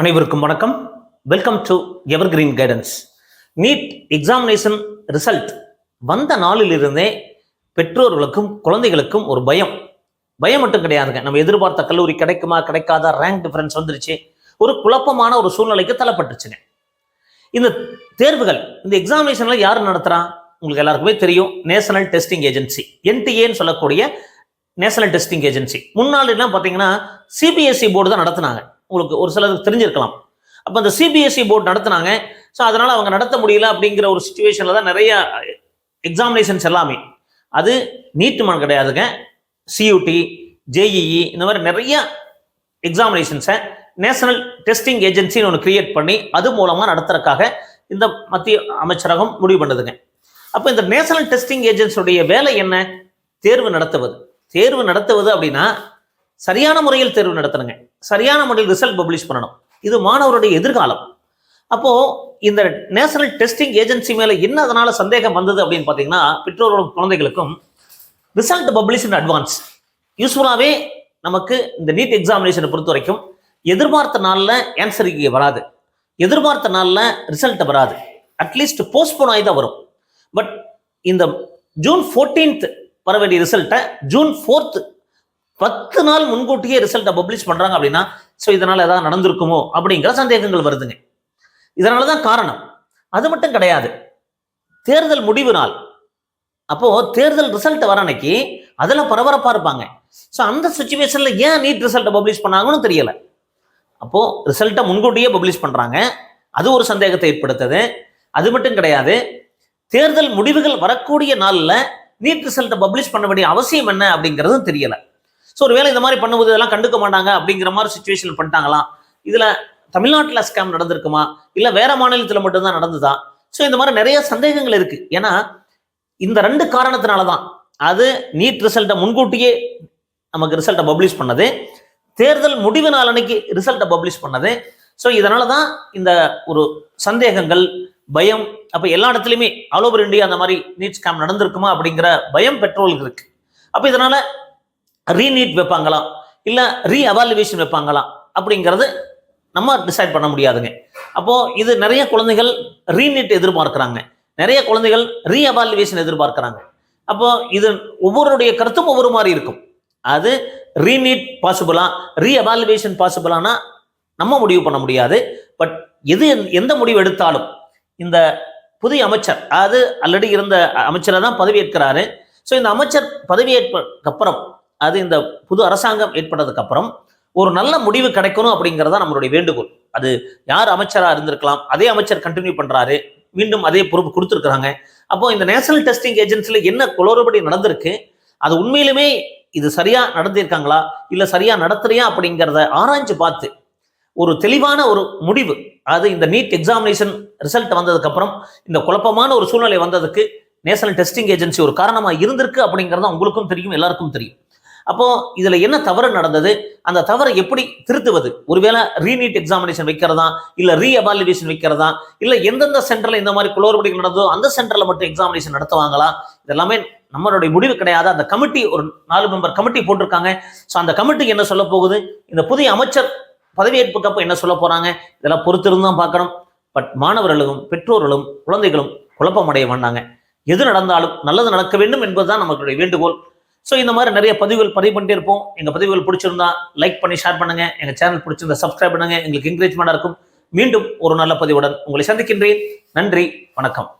அனைவருக்கும் வணக்கம். Welcome to evergreen guidance NEET examination result வந்த நாளிலிருந்தே பெற்றோர்களுக்கும் குழந்தைகளுக்கும் ஒரு பயம். பயம் மட்டும் கிடையாதுங்க. நம்ம எதிர்பார்த்த கல்லூரி கிடைக்குமா கிடைக்காதா ரேங்க் டிஃபரன்ஸ் வந்துருச்சு. ஒரு குழப்பமான ஒரு சூழ்நிலைக்கு தள்ளப்பட்டுச்சுங்க இந்த தேர்வுகள் இந்த எக்ஸாமினேஷன்ல யார் நடத்துறா? உங்களுக்கு எல்லாருக்குமே தெரியும். நேஷனல் டெஸ்டிங் ஏஜென்சி என்டிஏன்னு சொல்லக்கூடிய நேஷனல் டெஸ்டிங் ஏஜென்சி முன்னாள் பார்த்தீங்கன்னா சிபிஎஸ்சி போர்டு தான் நடத்துனாங்க. உங்களுக்கு ஒரு சிலருக்கு தெரிஞ்சிருக்கலாம். அப்போ அந்த சிபிஎஸ்சி போர்டு நடத்துனாங்க. ஸோ அதனால் அவங்க நடத்த முடியல அப்படிங்கிற ஒரு சுச்சுவேஷனில் தான் நிறைய எக்ஸாமினேஷன்ஸ் எல்லாமே. அது நீட்டு மனம் கிடையாதுங்க. சியூடி ஜேஇஇ இந்த மாதிரி நிறைய எக்ஸாமினேஷன்ஸை நேஷனல் டெஸ்டிங் ஏஜென்சின்னு ஒன்று கிரியேட் பண்ணி அது மூலமாக நடத்துறதுக்காக இந்த மத்திய அமைச்சரகம் முடிவு பண்ணுதுங்க. அப்போ இந்த நேஷனல் டெஸ்டிங் ஏஜென்சியுடைய வேலை என்ன? தேர்வு நடத்துவது. தேர்வு நடத்துவது அப்படின்னா சரியான முறையில் தேர்வு நடத்தணுங்க. சரியான முறையில் ரிசல்ட் பப்ளிஷ் பண்ணணும். இது மாணவருடைய எதிர்காலம். அப்போது இந்த நேஷனல் டெஸ்டிங் ஏஜென்சி மேலே என்ன அதனால் சந்தேகம் வந்தது அப்படின்னு பார்த்தீங்கன்னா பெற்றோர்களும் குழந்தைகளுக்கும் ரிசல்ட் பப்ளிஷ் இன் அட்வான்ஸ் யூஸ்ஃபுல்லாகவே நமக்கு இந்த நீட் எக்ஸாமினேஷனை பொறுத்த வரைக்கும் எதிர்பார்த்த நாளில் ஆன்சர் வராது. எதிர்பார்த்த நாளில் ரிசல்ட் வராது. அட்லீஸ்ட் போஸ்ட்போன் ஆகி தான் வரும். பட் இந்த ஜூன் ஃபோர்டீன்த் வர வேண்டிய ரிசல்ட்டை ஜூன் ஃபோர்த்து பத்து நாள் முன்கூட்டியே ரிசல்ட்டை பப்ளிஷ் பண்றாங்க அப்படின்னா ஸோ இதனால ஏதாவது நடந்திருக்குமோ அப்படிங்கிற சந்தேகங்கள் வருதுங்க. இதனால தான் காரணம். அது மட்டும் கிடையாது. தேர்தல் முடிவு நாள். அப்போ தேர்தல் ரிசல்ட் வர அன்னைக்கு அதில் பரபரப்பா இருப்பாங்க. ஸோ அந்த சுச்சுவேஷன்ல ஏன் நீட் ரிசல்ட்டை பப்ளிஷ் பண்ணாங்கன்னு தெரியல. அப்போ ரிசல்ட்டை முன்கூட்டியே பப்ளிஷ் பண்றாங்க. அது ஒரு சந்தேகத்தை ஏற்படுத்தது. அது மட்டும் கிடையாது. தேர்தல் முடிவுகள் வரக்கூடிய நாளில் நீட் ரிசல்ட்டை பப்ளிஷ் பண்ண வேண்டிய அவசியம் என்ன அப்படிங்கிறதும் தெரியலை. ஸோ ஒருவேளை இந்த மாதிரி பண்ணும்போது இதெல்லாம் கண்டுக்க மாட்டாங்க அப்படிங்கிற மாதிரி சுச்சுவேஷன் பண்ணிட்டாங்களாம் இதில் தமிழ்நாட்டில் ஸ்கேம் நடந்திருக்குமா? இல்லை வேற மாநிலத்தில் மட்டும்தான் நடந்ததா? ஸோ இந்த மாதிரி நிறைய சந்தேகங்கள் இருக்கு. ஏன்னா இந்த ரெண்டு காரணத்தினால தான் அது நீட் ரிசல்ட்டை முன்கூட்டியே நமக்கு ரிசல்ட்டை பப்ளிஷ் பண்ணது. தேர்தல் முடிவு நாள் அன்னைக்கு ரிசல்ட்டை பப்ளிஷ் பண்ணது. ஸோ இதனால தான் இந்த ஒரு சந்தேகங்கள் பயம் அப்போ எல்லா இடத்துலையுமே ஆல் ஓவர் இந்தியா அந்த மாதிரி நீட் ஸ்கேம் நடந்திருக்குமா அப்படிங்கிற பயம் பெட்ரோலுக்கு இருக்கு. அப்போ இதனால ரீநீட் வைப்பாங்களாம். இல்லை ரீ அவாலுவேஷன் வைப்பாங்களாம். அப்படிங்கிறது நம்ம டிசைட் பண்ண முடியாதுங்க. அப்போது இது நிறைய குழந்தைகள் ரீநீட் எதிர்பார்க்குறாங்க. நிறைய குழந்தைகள் ரீ அவாலுவேஷன் எதிர்பார்க்குறாங்க. அப்போ இது ஒவ்வொருடைய கருத்தும் ஒவ்வொரு மாதிரி இருக்கும். அது ரீநீட் பாசிபிளா ரீ அவாலுவேஷன் பாசிபிளானா நம்ம முடிவு பண்ண முடியாது. பட் எது எந்த முடிவு எடுத்தாலும் இந்த புதிய அமைச்சர் அதாவது ஆல்ரெடி இருந்த அமைச்சரை தான் பதவியேற்கிறாரு. ஸோ இந்த அமைச்சர் பதவியேற்பதற்கு அப்புறம் அது இந்த புது அரசாங்கம் ஏற்பட்டதுக்கு அப்புறம் ஒரு நல்ல முடிவு கிடைக்கணும் அப்படிங்கிறதா நம்மளுடைய வேண்டுகோள். அது யார் அமைச்சராக இருந்திருக்கலாம் அதே அமைச்சர் கண்டினியூ பண்றாரு மீண்டும் அதே பொறுப்பு கொடுத்துருக்குறாங்க. அப்போ இந்த நேஷனல் டெஸ்டிங் ஏஜென்சில என்ன குளறுபடி நடந்திருக்கு அது உண்மையிலுமே இது சரியா நடந்திருக்காங்களா இல்ல சரியா நடத்துறியா அப்படிங்கிறத ஆராய்ஞ்சு பார்த்து ஒரு தெளிவான ஒரு முடிவு. அது இந்த நீட் எக்ஸாமினேஷன் ரிசல்ட் வந்ததுக்கு அப்புறம் இந்த குழப்பமான ஒரு சூழ்நிலை வந்ததுக்கு நேஷனல் டெஸ்டிங் ஏஜென்சி ஒரு காரணமா இருந்திருக்கு அப்படிங்கிறது உங்களுக்கும் தெரியும் எல்லாருக்கும் தெரியும். அப்போ இதுல என்ன தவறு நடந்தது? அந்த தவறை எப்படி திருத்துவது? ஒருவேளை ரீநீட் எக்ஸாமினேஷன் வைக்கிறதா? இல்ல ரீ எவாலுவேஷன் வைக்கிறதா? இல்ல எந்தெந்த சென்டர்ல இந்த மாதிரி குளறுபடிகள் நடந்ததோ அந்த சென்டர்ல மட்டும் எக்ஸாமினேஷன் நடத்துவாங்களா? இதெல்லாமே நம்மளுடைய முடிவு கிடையாது. அந்த கமிட்டி ஒரு நாலு மெம்பர் கமிட்டி போட்டிருக்காங்க. ஸோ அந்த கமிட்டிக்கு என்ன சொல்ல போகுது? இந்த புதிய அமைச்சர் பதவியேற்புக்கு அப்போ என்ன சொல்ல போறாங்க? இதெல்லாம் பொறுத்திருந்து தான் பார்க்கணும். பட் மாணவர்களும் பெற்றோர்களும் குழந்தைகளும் குழப்பமடைய வேண்டாங்க. எது நடந்தாலும் நல்லது நடக்க வேண்டும் என்பதுதான் நம்மளுடைய வேண்டுகோள். ஸோ இந்த மாதிரி நிறைய பதிவுகள் பதிவு பண்ணிட்டே இருப்போம். எங்கள் பதிவுகள் பிடிச்சிருந்தா லைக் பண்ணி ஷேர் பண்ணுங்க. எங்கள் சேனல் பிடிச்சிருந்தா சப்ஸ்கிரைப் பண்ணுங்க. எங்களுக்கு என்கரேஜ்மெண்டா இருக்கும். மீண்டும் ஒரு நல்ல பதிவுடன் உங்களை சந்திக்கின்றேன். நன்றி வணக்கம்.